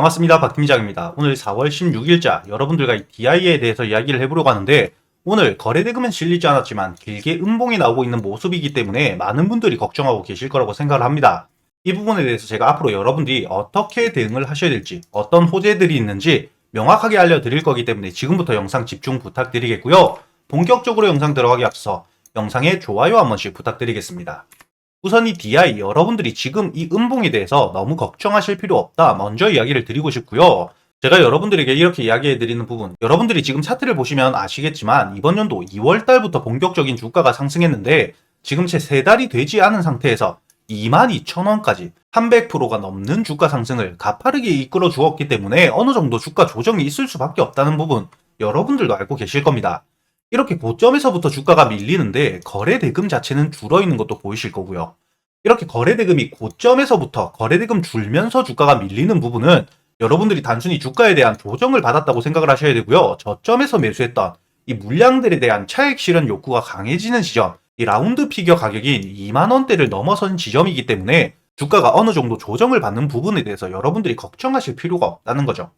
반갑습니다. 박 팀장입니다. 오늘 4월 16일자 여러분들과 이 DI에 대해서 이야기를 해보려고 하는데 오늘 거래대금은 실리지 않았지만 길게 음봉이 나오고 있는 모습이기 때문에 많은 분들이 걱정하고 계실 거라고 생각을 합니다. 이 부분에 대해서 제가 앞으로 여러분들이 어떻게 대응을 하셔야 될지 어떤 호재들이 있는지 명확하게 알려드릴 거기 때문에 지금부터 영상 집중 부탁드리겠고요. 본격적으로 영상 들어가기 앞서 영상에 좋아요 한 번씩 부탁드리겠습니다. 우선 이 DI 여러분들이 지금 이 음봉에 대해서 너무 걱정하실 필요 없다. 먼저 이야기를 드리고 싶고요. 제가 여러분들에게 이렇게 이야기해 드리는 부분, 여러분들이 지금 차트를 보시면 아시겠지만 이번 연도 2월 달부터 본격적인 주가가 상승했는데 지금 채세 달이 되지 않은 상태에서 22,000원까지 300%가 넘는 주가 상승을 가파르게 이끌어 주었기 때문에 어느 정도 주가 조정이 있을 수밖에 없다는 부분 여러분들도 알고 계실 겁니다. 이렇게 고점에서부터 주가가 밀리는데 거래 대금 자체는 줄어 있는 것도 보이실 거고요. 이렇게 거래 대금이 고점에서부터 거래 대금 줄면서 주가가 밀리는 부분은 여러분들이 단순히 주가에 대한 조정을 받았다고 생각을 하셔야 되고요. 저점에서 매수했던 이 물량들에 대한 차액 실현 욕구가 강해지는 지점, 이 라운드 피겨 가격인 2만 원대를 넘어선 지점이기 때문에 주가가 어느 정도 조정을 받는 부분에 대해서 여러분들이 걱정하실 필요가 없다는 거죠.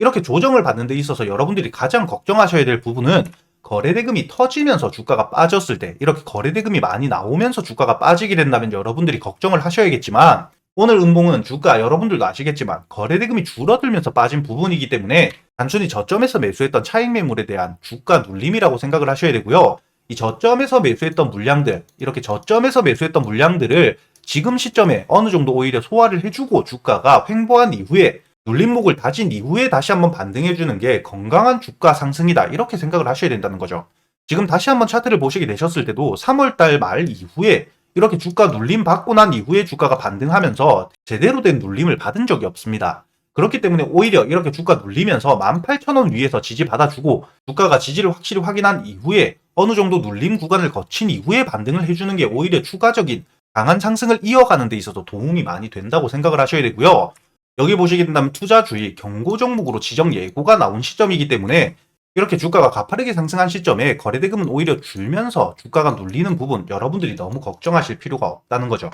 이렇게 조정을 받는 데 있어서 여러분들이 가장 걱정하셔야 될 부분은 거래대금이 터지면서 주가가 빠졌을 때 이렇게 거래대금이 많이 나오면서 주가가 빠지게 된다면 여러분들이 걱정을 하셔야겠지만 오늘 음봉은 주가 여러분들도 아시겠지만 거래대금이 줄어들면서 빠진 부분이기 때문에 단순히 저점에서 매수했던 차익 매물에 대한 주가 눌림이라고 생각을 하셔야 되고요. 이 저점에서 매수했던 물량들 이렇게 저점에서 매수했던 물량들을 지금 시점에 어느 정도 오히려 소화를 해주고 주가가 횡보한 이후에 눌림목을 다진 이후에 다시 한번 반등해 주는 게 건강한 주가 상승이다. 이렇게 생각을 하셔야 된다는 거죠. 지금 다시 한번 차트를 보시게 되셨을 때도 3월달 말 이후에 이렇게 주가 눌림 받고 난 이후에 주가가 반등하면서 제대로 된 눌림을 받은 적이 없습니다. 그렇기 때문에 오히려 이렇게 주가 눌리면서 18,000원 위에서 지지 받아주고 주가가 지지를 확실히 확인한 이후에 어느 정도 눌림 구간을 거친 이후에 반등을 해주는 게 오히려 추가적인 강한 상승을 이어가는 데 있어서 도움이 많이 된다고 생각을 하셔야 되고요. 여기 보시게 된다면 투자주의 경고 종목으로 지정 예고가 나온 시점이기 때문에 이렇게 주가가 가파르게 상승한 시점에 거래대금은 오히려 줄면서 주가가 눌리는 부분 여러분들이 너무 걱정하실 필요가 없다는 거죠.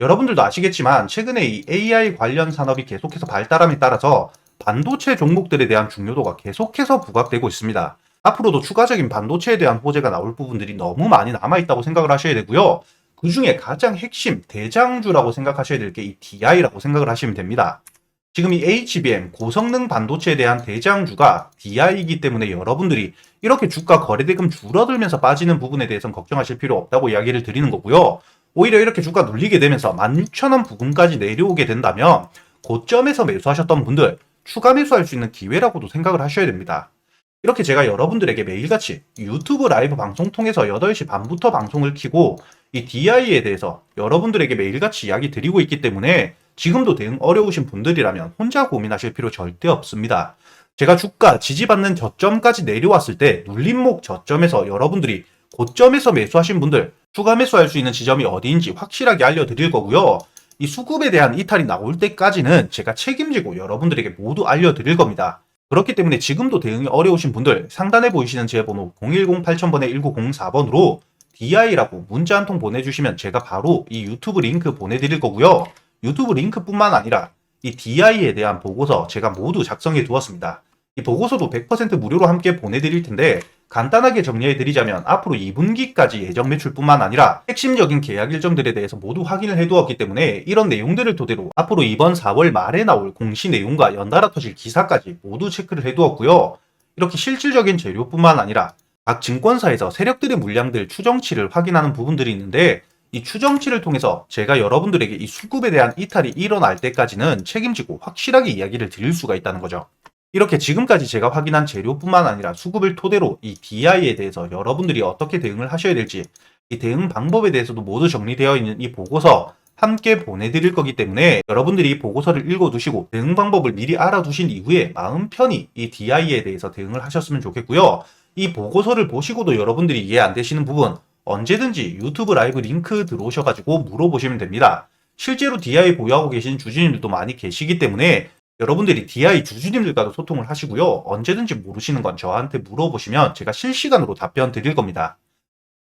여러분들도 아시겠지만 최근에 이 AI 관련 산업이 계속해서 발달함에 따라서 반도체 종목들에 대한 중요도가 계속해서 부각되고 있습니다. 앞으로도 추가적인 반도체에 대한 호재가 나올 부분들이 너무 많이 남아있다고 생각을 하셔야 되고요. 그 중에 가장 핵심 대장주라고 생각하셔야 될 게 이 DI라고 생각을 하시면 됩니다. 지금 이 HBM 고성능 반도체에 대한 대장주가 DI이기 때문에 여러분들이 이렇게 주가 거래대금 줄어들면서 빠지는 부분에 대해서는 걱정하실 필요 없다고 이야기를 드리는 거고요. 오히려 이렇게 주가 눌리게 되면서 16,000원 부근까지 내려오게 된다면 고점에서 매수하셨던 분들 추가 매수할 수 있는 기회라고도 생각을 하셔야 됩니다. 이렇게 제가 여러분들에게 매일같이 유튜브 라이브 방송 통해서 8시 반부터 방송을 키고 이 DI에 대해서 여러분들에게 매일같이 이야기 드리고 있기 때문에 지금도 대응 어려우신 분들이라면 혼자 고민하실 필요 절대 없습니다. 제가 주가 지지받는 저점까지 내려왔을 때 눌림목 저점에서 여러분들이 고점에서 매수하신 분들 추가 매수할 수 있는 지점이 어디인지 확실하게 알려드릴 거고요. 이 수급에 대한 이탈이 나올 때까지는 제가 책임지고 여러분들에게 모두 알려드릴 겁니다. 그렇기 때문에 지금도 대응이 어려우신 분들 상단에 보이시는 제 번호 010-8000번에 1904번으로 DI라고 문자 한 통 보내주시면 제가 바로 이 유튜브 링크 보내드릴 거고요. 유튜브 링크뿐만 아니라 이 DI에 대한 보고서 제가 모두 작성해 두었습니다. 이 보고서도 100% 무료로 함께 보내드릴 텐데 간단하게 정리해 드리자면 앞으로 2분기까지 예정 매출뿐만 아니라 핵심적인 계약 일정들에 대해서 모두 확인을 해 두었기 때문에 이런 내용들을 토대로 앞으로 이번 4월 말에 나올 공시 내용과 연달아 터질 기사까지 모두 체크를 해 두었고요. 이렇게 실질적인 재료뿐만 아니라 각 증권사에서 세력들의 물량들 추정치를 확인하는 부분들이 있는데 이 추정치를 통해서 제가 여러분들에게 이 수급에 대한 이탈이 일어날 때까지는 책임지고 확실하게 이야기를 드릴 수가 있다는 거죠. 이렇게 지금까지 제가 확인한 재료뿐만 아니라 수급을 토대로 이 DI에 대해서 여러분들이 어떻게 대응을 하셔야 될지 이 대응 방법에 대해서도 모두 정리되어 있는 이 보고서 함께 보내드릴 거기 때문에 여러분들이 이 보고서를 읽어두시고 대응 방법을 미리 알아두신 이후에 마음 편히 이 DI에 대해서 대응을 하셨으면 좋겠고요. 이 보고서를 보시고도 여러분들이 이해 안 되시는 부분 언제든지 유튜브 라이브 링크 들어오셔가지고 물어보시면 됩니다. 실제로 DI 보유하고 계신 주주님들도 많이 계시기 때문에 여러분들이 DI 주주님들과도 소통을 하시고요. 언제든지 모르시는 건 저한테 물어보시면 제가 실시간으로 답변 드릴 겁니다.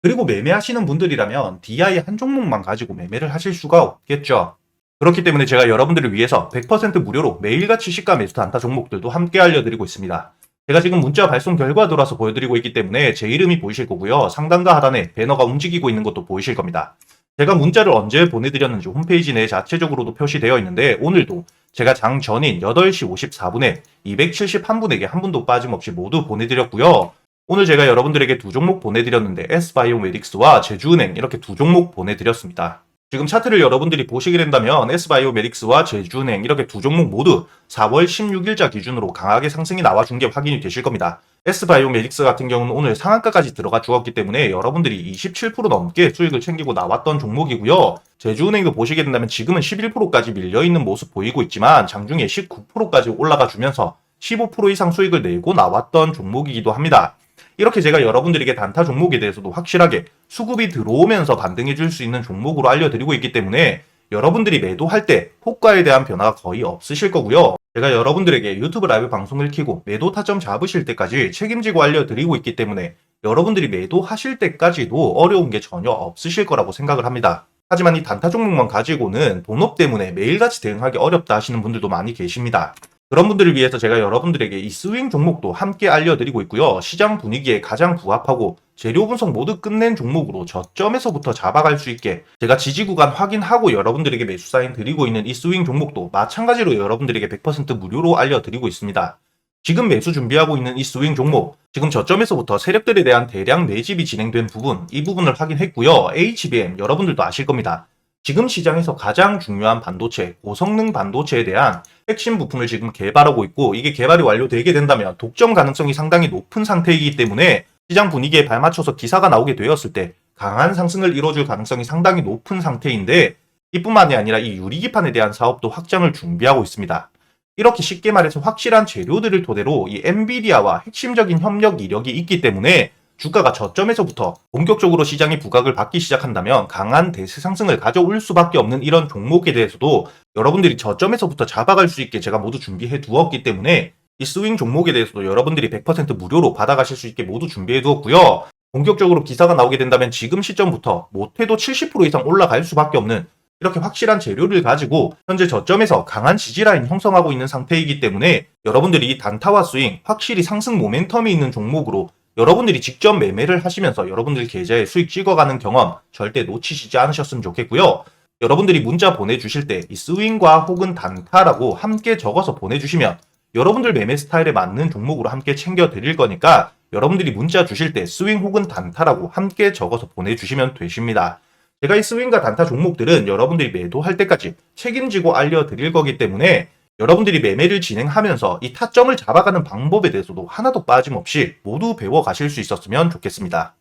그리고 매매하시는 분들이라면 DI 한 종목만 가지고 매매를 하실 수가 없겠죠. 그렇기 때문에 제가 여러분들을 위해서 100% 무료로 매일같이 시가 매수 단타 종목들도 함께 알려드리고 있습니다. 제가 지금 문자 발송 결과 돌아서 보여드리고 있기 때문에 제 이름이 보이실 거고요. 상단과 하단에 배너가 움직이고 있는 것도 보이실 겁니다. 제가 문자를 언제 보내드렸는지 홈페이지 내 자체적으로도 표시되어 있는데 오늘도 제가 장 전인 8시 54분에 271분에게 한 분도 빠짐없이 모두 보내드렸고요. 오늘 제가 여러분들에게 두 종목 보내드렸는데 S바이오메딕스와 제주은행 이렇게 두 종목 보내드렸습니다. 지금 차트를 여러분들이 보시게 된다면 S바이오메딕스와 제주은행 이렇게 두 종목 모두 4월 16일자 기준으로 강하게 상승이 나와준 게 확인이 되실 겁니다. S바이오메딕스 같은 경우는 오늘 상한가까지 들어가 주었기 때문에 여러분들이 27% 넘게 수익을 챙기고 나왔던 종목이고요. 제주은행도 보시게 된다면 지금은 11%까지 밀려있는 모습 보이고 있지만 장중에 19%까지 올라가 주면서 15% 이상 수익을 내고 나왔던 종목이기도 합니다. 이렇게 제가 여러분들에게 단타 종목에 대해서도 확실하게 수급이 들어오면서 반등해 줄 수 있는 종목으로 알려드리고 있기 때문에 여러분들이 매도할 때 호가에 대한 변화가 거의 없으실 거고요. 제가 여러분들에게 유튜브 라이브 방송을 켜고 매도 타점 잡으실 때까지 책임지고 알려드리고 있기 때문에 여러분들이 매도하실 때까지도 어려운 게 전혀 없으실 거라고 생각을 합니다. 하지만 이 단타 종목만 가지고는 본업 때문에 매일같이 대응하기 어렵다 하시는 분들도 많이 계십니다. 그런 분들을 위해서 제가 여러분들에게 이 스윙 종목도 함께 알려드리고 있고요. 시장 분위기에 가장 부합하고 재료 분석 모두 끝낸 종목으로 저점에서부터 잡아갈 수 있게 제가 지지 구간 확인하고 여러분들에게 매수 사인 드리고 있는 이 스윙 종목도 마찬가지로 여러분들에게 100% 무료로 알려드리고 있습니다. 지금 매수 준비하고 있는 이 스윙 종목, 지금 저점에서부터 세력들에 대한 대량 매집이 진행된 부분, 이 부분을 확인했고요. HBM 여러분들도 아실 겁니다. 지금 시장에서 가장 중요한 반도체, 고성능 반도체에 대한 핵심 부품을 지금 개발하고 있고 이게 개발이 완료되게 된다면 독점 가능성이 상당히 높은 상태이기 때문에 시장 분위기에 발맞춰서 기사가 나오게 되었을 때 강한 상승을 이뤄줄 가능성이 상당히 높은 상태인데 이뿐만이 아니라 이 유리기판에 대한 사업도 확장을 준비하고 있습니다. 이렇게 쉽게 말해서 확실한 재료들을 토대로 이 엔비디아와 핵심적인 협력 이력이 있기 때문에 주가가 저점에서부터 본격적으로 시장이 부각을 받기 시작한다면 강한 대세 상승을 가져올 수밖에 없는 이런 종목에 대해서도 여러분들이 저점에서부터 잡아갈 수 있게 제가 모두 준비해 두었기 때문에 이 스윙 종목에 대해서도 여러분들이 100% 무료로 받아가실 수 있게 모두 준비해 두었고요. 본격적으로 기사가 나오게 된다면 지금 시점부터 못해도 70% 이상 올라갈 수밖에 없는 이렇게 확실한 재료를 가지고 현재 저점에서 강한 지지라인 형성하고 있는 상태이기 때문에 여러분들이 단타와 스윙 확실히 상승 모멘텀이 있는 종목으로 여러분들이 직접 매매를 하시면서 여러분들 계좌에 수익 찍어가는 경험 절대 놓치시지 않으셨으면 좋겠고요. 여러분들이 문자 보내주실 때 이 스윙과 혹은 단타라고 함께 적어서 보내주시면 여러분들 매매 스타일에 맞는 종목으로 함께 챙겨 드릴 거니까 여러분들이 문자 주실 때 스윙 혹은 단타라고 함께 적어서 보내주시면 되십니다. 제가 이 스윙과 단타 종목들은 여러분들이 매도할 때까지 책임지고 알려드릴 거기 때문에 여러분들이 매매를 진행하면서 이 타점을 잡아가는 방법에 대해서도 하나도 빠짐없이 모두 배워 가실 수 있었으면 좋겠습니다.